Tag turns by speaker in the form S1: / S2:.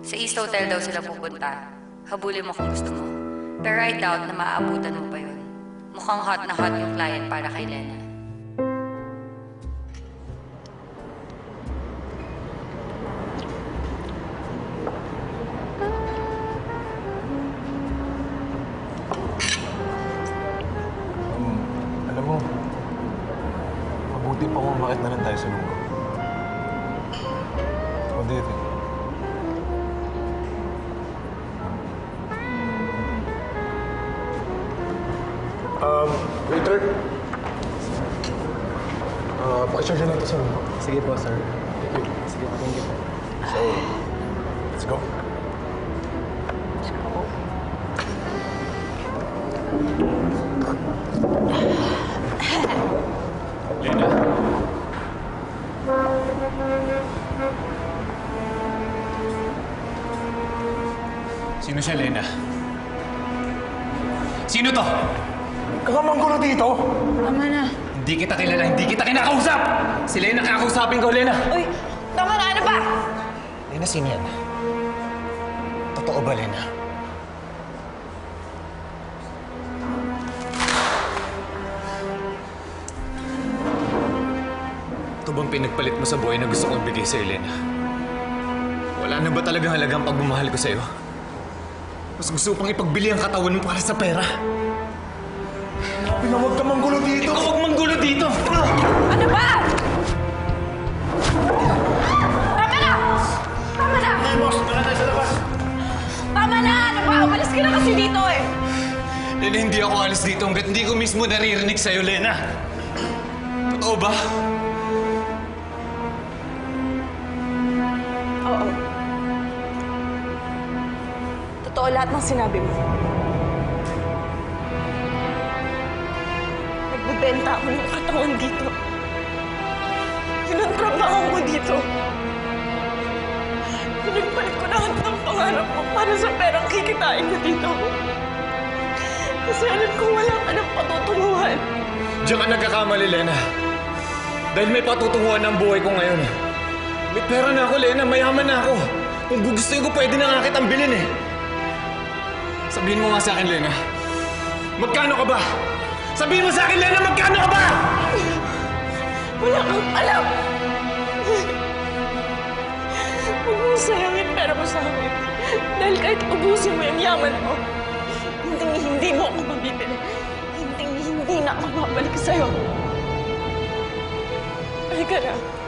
S1: Sa East Hotel daw sila pupunta. Habulin mo kung gusto mo. Pero I doubt na maaabutan mo pa yun. Mukhang hot na hot yung client para kay Lena.
S2: Um, alam mo, mabuti pa kung bakit na lang tayo sa lupa. What do you think? Um, waiter. Uh, pakicharge natin sa lupa.
S3: Sige po, sir.
S2: Thank you.
S3: Sige po, thank you po.
S2: So, let's go.
S4: Lena? Sino siya, Lena? Sino to?
S2: Kakamanggulo dito!
S5: Tama na.
S4: Hindi kita kilala, hindi kita kinakausap! Si Lena kakausapin ko, Lena!
S5: Uy, tama na. Ano ba?
S4: Lena, sino yan? Totoo ba, Lena? Ito bang pinagpalit mo sa buhay na gusto kong ibigay sa'yo, Lena? Wala na ba talagang halagang pagmamahal ko sa'yo? Mas gusto pang ipagbili ang katawan mo para sa pera.
S2: Pinawag ka manggulo dito!
S4: Ikaw huwag manggulo dito!
S5: Ano ba? Tama na! Tama na! Tama na! Ano ba? Umalis ka na kasi dito eh.
S4: Lena, hindi ako alis dito hanggat hindi ko mismo naririnig sa'yo, Lena. Totoo ba?
S5: Oo. Totoo lahat ng sinabi mo. Nagbebenta ako ng katawan dito. Yun ang trabaho mo dito. Pinagpalit ko lahat ng pangarap mo para sa perang kikitain ko dito. Kasi alam ko wala ka ng patutunguhan.
S4: Diyan ka nagkakamali, Lena. Dahil may patutunguhan ng buhay ko ngayon. May pera na ako, Lena. Mayaman na ako. Kung gugustuhin ko, pwede na nga kitang bilhin eh. Sabihin mo nga sa akin, Lena. Magkano ka ba? Sabihin mo sa akin, Lena, magkano ka ba?
S5: Wala kang alam! Huwag mong sayangin pera mo sa akin. Dahil kahit ubusin mo yung yaman mo, hindi hindi mo ako mabibili. Hindi hindi na ako mabalik sa'yo. Halika na.